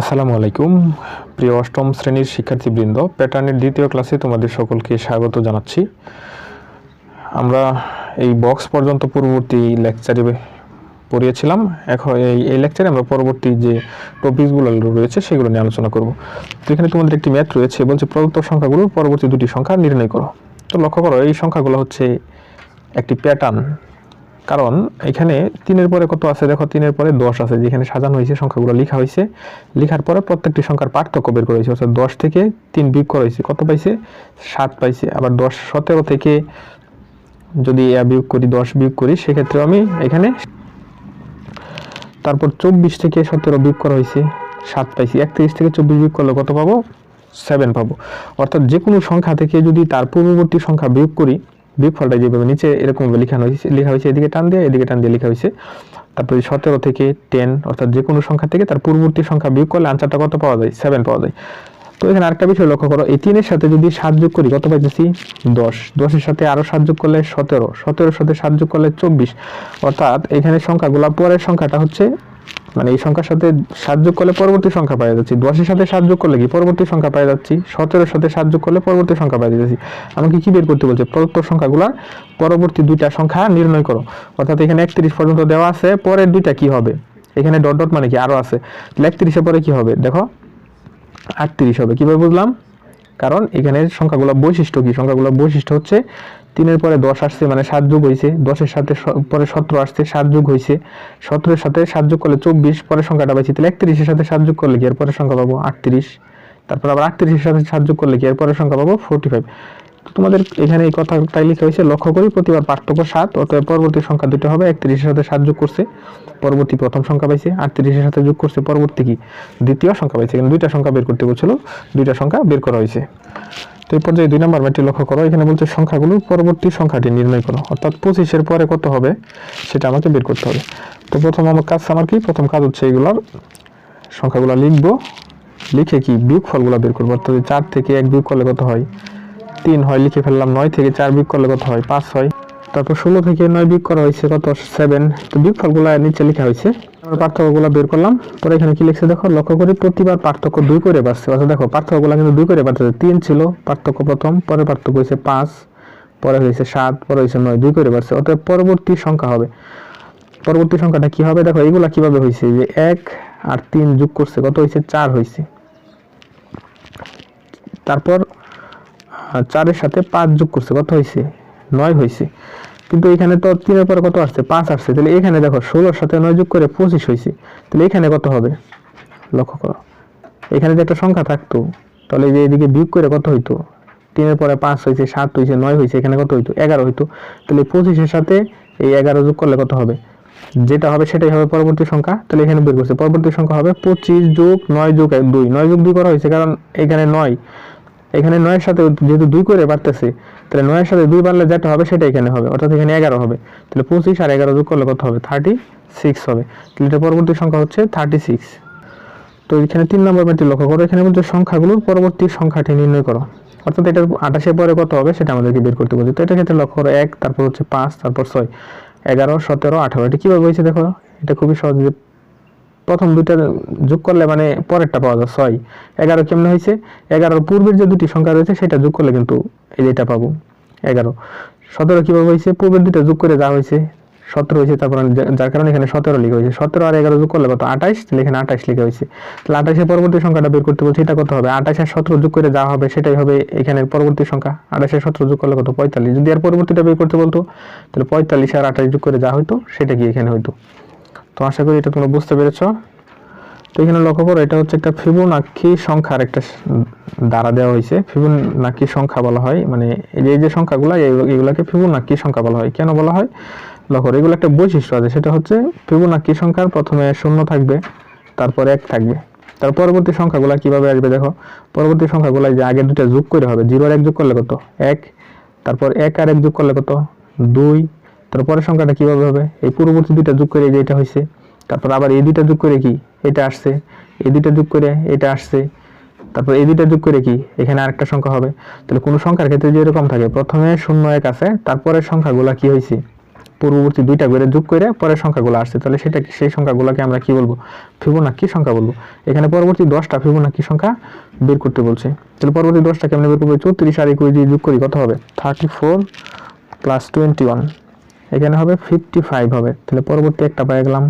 আসসালামু আলাইকুম। প্রিয় অষ্টম শ্রেণির শিক্ষার্থীবৃন্দ, প্যাটার্নের দ্বিতীয় ক্লাসে তোমাদের সকলকে স্বাগত জানাচ্ছি। আমরা এই বক্স পর্যন্ত পূর্ববর্তী লেকচারে পড়িয়েছিলাম। এখন এই এই লেকচারে আমরা পরবর্তী যে টপিকসগুলো রয়েছে সেগুলো নিয়ে আলোচনা করব। তো এখানে তোমাদের একটি ম্যাথ রয়েছে, বলছে প্রদত্ত সংখ্যাগুলোর পরবর্তী দুটি সংখ্যা নির্ণয় করো। তো লক্ষ্য করো, এই সংখ্যাগুলো হচ্ছে একটি প্যাটার্ন কারণ এখানে তিনের পরে কত আছে? দেখো তিনের পরে দশ আছে, যেখানে সাজানো হয়েছে, সংখ্যাগুলো লেখা হয়েছে। লেখার পরে প্রত্যেকটি সংখ্যার পার্থক্য বের করা হয়েছে। অর্থাৎ দশ থেকে তিন বিয়োগ করা হয়েছে, কত পাইছে? সাত পাইছে। আবার দশ সতেরো থেকে যদি এ বিয়োগ করি, দশ বিয়োগ করি সেক্ষেত্রে আমি এখানে তারপর চব্বিশ থেকে সতেরো বিয়োগ করা হয়েছে, সাত পাইছি। একত্রিশ থেকে চব্বিশ বিয়োগ করলে কত পাবো? সেভেন পাবো। অর্থাৎ যে কোনো সংখ্যা থেকে যদি তার পূর্ববর্তী সংখ্যা বিয়োগ করি বিয়োগফলটা যেভাবে নিচে এরকমভাবে লেখানো হয়েছে, লেখা হয়েছে, এদিকে টান দিয়ে, এদিকে টান দিয়ে লেখা হয়েছে। তারপরে সতেরো থেকে টেন অর্থাৎ যে কোনো সংখ্যা থেকে তার পূর্ববর্তী সংখ্যা বিয়োগ করলে আনসারটা কত পাওয়া যায়? সেভেন পাওয়া যায়। তো এখানে আরেকটা বিষয় লক্ষ্য করো, এই তিনের সাথে যদি সাত যোগ করি, কত পাইতেছি? দশ। দশের সাথে আরও সাত যোগ করলে সতেরো। সতেরোর সাথে সাত যোগ করলে চব্বিশ। অর্থাৎ এখানে সংখ্যাগুলো পরের সংখ্যাটা হচ্ছে মানে এই সংখ্যার সাথে সাত যোগ করলে পরবর্তী সংখ্যা পাই যাচ্ছি। দশের সাথে সাত যোগ করলে কি? পরবর্তী সংখ্যা পাই যাচ্ছি। সতেরোর সাথে সাত যোগ করলে পরবর্তী সংখ্যা পাই যাচ্ছি। আমাকে কি বের করতে বলছে? প্রদত্ত সংখ্যাগুলোর পরবর্তী দুইটা সংখ্যা নির্ণয় করো। অর্থাৎ এখানে একত্রিশ পর্যন্ত দেওয়া আছে, পরের দুইটা কি হবে? এখানে ডট ডট মানে কি? আরও আছে। তাহলে একত্রিশের পরে কি হবে? দেখো, আটত্রিশ হবে। কীভাবে বুঝলাম? কারণ এখানে সংখ্যাগুলো বৈশিষ্ট্য কি? সংখ্যাগুলো বৈশিষ্ট্য হচ্ছে তিনের পরে দশ আসছে মানে সাত যোগ হয়েছে দশের সাথে পরে সতেরো আসছে, সাত যুগ হয়েছে সতেরোর সাথে সাত যোগ করলে চব্বিশ, পরে সংখ্যাটা পাইছি। তাহলে একত্রিশের সাথে সাত যোগ করলে কি? এর পরের সংখ্যা পাবো আটত্রিশ। তারপর আবার আটত্রিশের সাথে সাত যোগ করলে কি? এর পরের সংখ্যা পাবো ফোর্টি ফাইভ তোমাদের এখানে এই কথাটাই লেখা হয়েছে, লক্ষ্য করি প্রতিবার পার্থক্য সাত, অতএব পরবর্তী সংখ্যা দুটো হবে, একত্রিশের সাথে সাত যোগ করছে, পরবর্তী প্রথম সংখ্যা পাইছে, আটত্রিশের সাথে যোগ করছে, পরবর্তী কি? দ্বিতীয় সংখ্যা পাইছে এখানে দুইটা সংখ্যা বের করতে বলছিল, দুইটা সংখ্যা বের করা হয়েছে। তো এই পর্যায়ে দুই নম্বর ম্যাটটি লক্ষ্য করো, এখানে বলছে সংখ্যাগুলো, পরবর্তী সংখ্যাটি নির্ণয় করো, অর্থাৎ পঁচিশের পরে কত হবে? সেটা আমাকে বের করতে হবে। তো প্রথম আমার কাজ আমার কি? প্রথম কাজ হচ্ছে এগুলোর সংখ্যাগুলো লিখব, লিখে কি বিয়োগ ফলগুলো বের করব, অর্থাৎ চার থেকে এক বিয়োগ করলে কত হয়? তিন হয়, লিখে ফেললাম নয় থেকে চার বিয়োগ করলে কত হয়? পাঁচ হয়। তারপর ষোলো থেকে নয় বিয়োগ করা হয়েছে কত? সেভেন তো বিয়োগ ফলগুলো নিচে লেখা হয়েছে। আমরা পার্থক্যগুলো বের করলাম। পরে এখানে কি লিখছে দেখো? লক্ষ্য করি প্রতিবার পার্থক্য দুই করে বাড়ছে। অর্থাৎ দেখো, পার্থক্যগুলো কিন্তু দুই করে বাড়তেছে। তিন ছিল, পার্থক্য প্রথম পরে পার্থক্য হয়েছে পাঁচ, পরে হয়েছে সাত, পরে হয়েছে নয়, দুই করে বাড়ছে। অতএব পরবর্তী সংখ্যা হবে। পরবর্তী সংখ্যাটা কি হবে? দেখো এগুলা কীভাবে হয়েছে? যে এক আর তিন যোগ করছে, কত হয়েছে? চার হয়েছে। তারপর চারের সাথে পাঁচ যোগ করছে, কত হয়েছে নয় হয়েছে কিন্তু এখানে তো তিনের পরে কত আসছে? পাঁচ আসছে। তাহলে এখানে দেখো, ষোলোর সাথে নয় যোগ করে পঁচিশ হয়েছে তাহলে এখানে কত হবে? লক্ষ্য করো। এখানে যে একটা সংখ্যা থাকতো, তাহলে যে এদিকে বিয়োগ করে কত হইতো? তিনের পরে পাঁচ হয়েছে সাত হয়েছে নয় হয়েছে এখানে কত হইতো? এগারো হইতো। তাহলে পঁচিশের সাথে এই এগারো যোগ করলে কত হবে? যেটা হবে সেটাই হবে পরবর্তী সংখ্যা। তাহলে এখানে বের করছে। পরবর্তী সংখ্যা হবে পঁচিশ যোগ নয় যোগ দুই। নয় যোগ দুই করা হয়েছে কারণ এখানে নয়। এখানে নয়ের সাথে যেহেতু দুই করে বাড়তেছে, তাহলে নয়ের সাথে দুই বাড়লে যেটা হবে সেটা এখানে হবে, অর্থাৎ এখানে এগারো হবে। তাহলে পঁচিশ আর এগারো যোগ করলে কত হবে? থার্টি সিক্স হবে। তাহলে এটা পরবর্তী সংখ্যা হচ্ছে থার্টি সিক্স তো এখানে তিন নম্বর ম্যাটটি লক্ষ্য করো, এখানে বলছে সংখ্যাগুলোর পরবর্তী সংখ্যাটি নির্ণয় করো। অর্থাৎ এটা আঠাশের পরে কত হবে সেটা আমাদেরকে বের করতে বলছে। তো এটার ক্ষেত্রে লক্ষ্য করো, এক, তারপর হচ্ছে পাঁচ, তারপর ছয়, এগারো, সতেরো, আঠারো। এটা কীভাবে হয়েছে দেখো? এটা খুবই সহজ প্রথম দুইটা যোগ করলে মানে পরেরটা পাওয়া যায়, ছয়। এগারো কেমনে হয়েছে? এগারোর পূর্বের যে দুটি সংখ্যা রয়েছে, সেটা যোগ করলে কিন্তু এই পাবো, এগারো। সতেরো কীভাবে হয়েছে? পূর্বের দুইটা যোগ করে যা হয়েছে, সতেরো হয়েছে, তারপর যার কারণে এখানে সতেরো লিখা হয়েছে। সতেরো আর এগারো যোগ করলে কত? আঠাইশ তাহলে এখানে আঠাইশ লিখা হয়েছে। তাহলে আঠাশের পরবর্তী সংখ্যাটা বের করতে বলছে, এটা কত হবে? আঠাশ আর সতেরো যোগ করে যা হবে, সেটাই হবে এখানে পরবর্তী সংখ্যা। আঠাশের সতেরো যোগ করলে কত? পঁয়তাল্লিশ। যদি আর পরবর্তীটা বের করতে বলতো, তাহলে পঁয়তাল্লিশ আর আঠাশ যোগ করে যা হইতো, সেটা কি এখানে হইতো? তো আশা করি এটা তোমরা বুঝতে পেরেছ। তো এখানে লক্ষ্য করো, এটা হচ্ছে একটা ফিবোনাক্কি সংখ্যার একটা দ্বারা দেওয়া হয়েছে। ফিবোনাক্কি সংখ্যা বলা হয় মানে এই যে সংখ্যাগুলো, এই- এগুলাকে ফিবোনাক্কি সংখ্যা বলা হয়। কেন বলা হয়? লক্ষ্য এগুলো একটা বৈশিষ্ট্য আছে, সেটা হচ্ছে ফিবোনাক্কি সংখ্যার প্রথমে শূন্য থাকবে, তারপর এক থাকবে। তার পরবর্তী সংখ্যাগুলো কীভাবে আসবে দেখো? পরবর্তী সংখ্যাগুলো যে আগে দুটো যোগ করে হবে, জিরো আর এক যোগ করলে কত? এক, তারপর এক আর এক যোগ করলে কত? দুই তারপরের সংখ্যাটা কীভাবে হবে? এই পূর্ববর্তী দুইটা যোগ করে যে এটা হয়েছে তারপর আবার এই দুইটা যোগ করে কি? এটা আসছে, এই দুইটা যোগ করে এটা আসছে, তারপর এই দুইটা যোগ করে কি? এখানে আরেকটা সংখ্যা হবে। তাহলে কোনো সংখ্যার ক্ষেত্রে যে এরকম থাকে, প্রথমে শূন্য এক আছে, তারপরের সংখ্যাগুলা কি হয়েছে পূর্ববর্তী দুইটা করে যোগ করে পরের সংখ্যাগুলো আসছে। তাহলে সেটা সেই সংখ্যাগুলোকে আমরা কি বলব? ফিবোনাক্কি সংখ্যা বলব। এখানে পরবর্তী দশটা ফিবোনাক্কি সংখ্যা বের করতে বলছে। তাহলে পরবর্তী দশটা কেমনে বের করব? চৌত্রিশ আর একুশ দিয়ে যোগ করি, কত হবে? Thirty four plus twenty one এখানে হবে ফিফটি ফাইভ হবে। তাহলে পরবর্তী একটা পেয়ে গেলাম।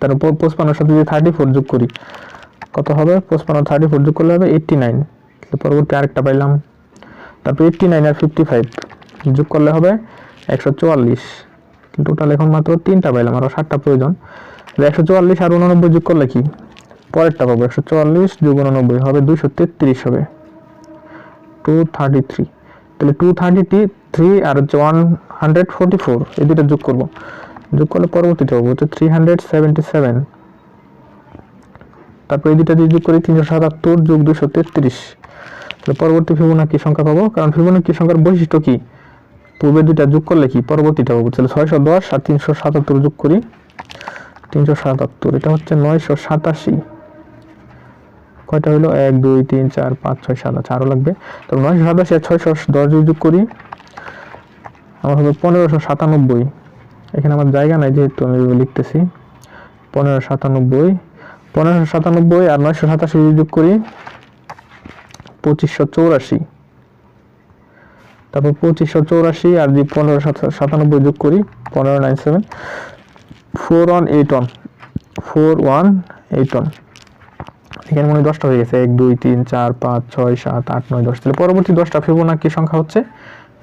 তারপর পঁচপান্নর সাথে যদি থার্টি ফোর যোগ করি, কত হবে? পঁচপান্ন থার্টি ফোর যোগ করলে হবে এইট্টি নাইন তাহলে পরবর্তী আরেকটা পাইলাম। তারপর এইট্টি নাইন আর ফিফটি ফাইভ যোগ করলে হবে একশো চুয়াল্লিশ। টোটাল এখন মাত্র তিনটা পাইলাম আরও সাতটা প্রয়োজন। একশো চুয়াল্লিশ আর উননব্বই যোগ করলে কি? পরেরটা পাবো, একশো চুয়াল্লিশ যোগ উননব্বই হবে দুইশো তেত্রিশ হবে। টু থার্টি থ্রি তাহলে টু থার্টি থ্রি আর হচ্ছে ওয়ান হান্ড্রেড ফোরটি ফোর এই দুটো যোগ করব। যোগ করলে পরবর্তীটা পাবো হচ্ছে থ্রি হান্ড্রেড সেভেন্টি সেভেন তারপর এই দুটা যদি যোগ করি, তিনশো সাতাত্তর যোগ দুশো তেত্রিশ। তাহলে পরবর্তী ফিবোনাক্কি সংখ্যা পাবো? কারণ ফিবোনাক্কি সংখ্যার বৈশিষ্ট্য কি? পূর্বে দুইটা যোগ করলে কি পরবর্তীটা পাবো তাহলে ছয়শো দশ আর তিনশো সাতাত্তর যোগ করি। তিনশো সাতাত্তর, এটা হচ্ছে নয়শো সাতাশি। কয়টা হলো এক, দুই, তিন, চার, পাঁচ, ছয়, সাত আচ্ছা আরও লাগবে। তো নয়শো সাতাশি আর ছয়শো দশ যোগ করি আমার হবে পনেরোশো সাতানব্বই। এখানে আমার জায়গা নাই যেহেতু আমি লিখতেছি। পনেরোশো সাতানব্বই। পনেরোশো সাতানব্বই আর নয়শো সাতাশি যোগ করি, পঁচিশশো চৌরাশি। তারপর পঁচিশশো চৌরাশি আর যদি পনেরো সাতানব্বই যোগ করি, পনেরো nine seven four one eight one. Four one eight one. এখানে মনে দশটা হয়ে গেছে। এক, দুই, তিন, চার, পাঁচ, ছয়, সাত, আট, নয়, দশ। তাহলে পরবর্তী দশটা ফিবোনাক্কি সংখ্যা হচ্ছে?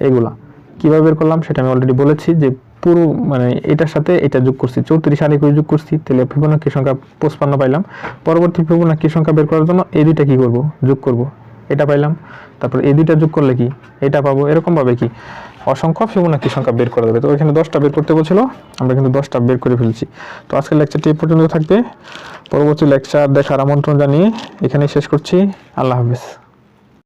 এগুলা। কীভাবে বের করলাম সেটা আমি অলরেডি বলেছি যে পুরো মানে এটার সাথে এটা যোগ করছি, চৌত্রিশ আর একুশ যোগ করছি, তাহলে ফিবোনাক্কি সংখ্যা পঁচপান্ন পাইলাম। পরবর্তী ফিবোনাক্কি সংখ্যা বের করার জন্য এই দুইটা কি করব? যোগ করব। এটা পাইলাম, তারপর এই দুইটা যোগ করলে কি? এটা পাবো। এরকমভাবে কি? অসংখ্য ফিবোনাক্কি সংখ্যা বের করা যাবে। তো এখানে দশটা বের করতে বলছিল, আমরা কিন্তু দশটা বের করে ফেলছি। তো আজকের লেকচারটি পর্যন্ত থাকবে। পরবর্তী লেকচার দেখার আমন্ত্রণ জানিয়ে এখানেই শেষ করছি। আল্লাহ হাফিজ।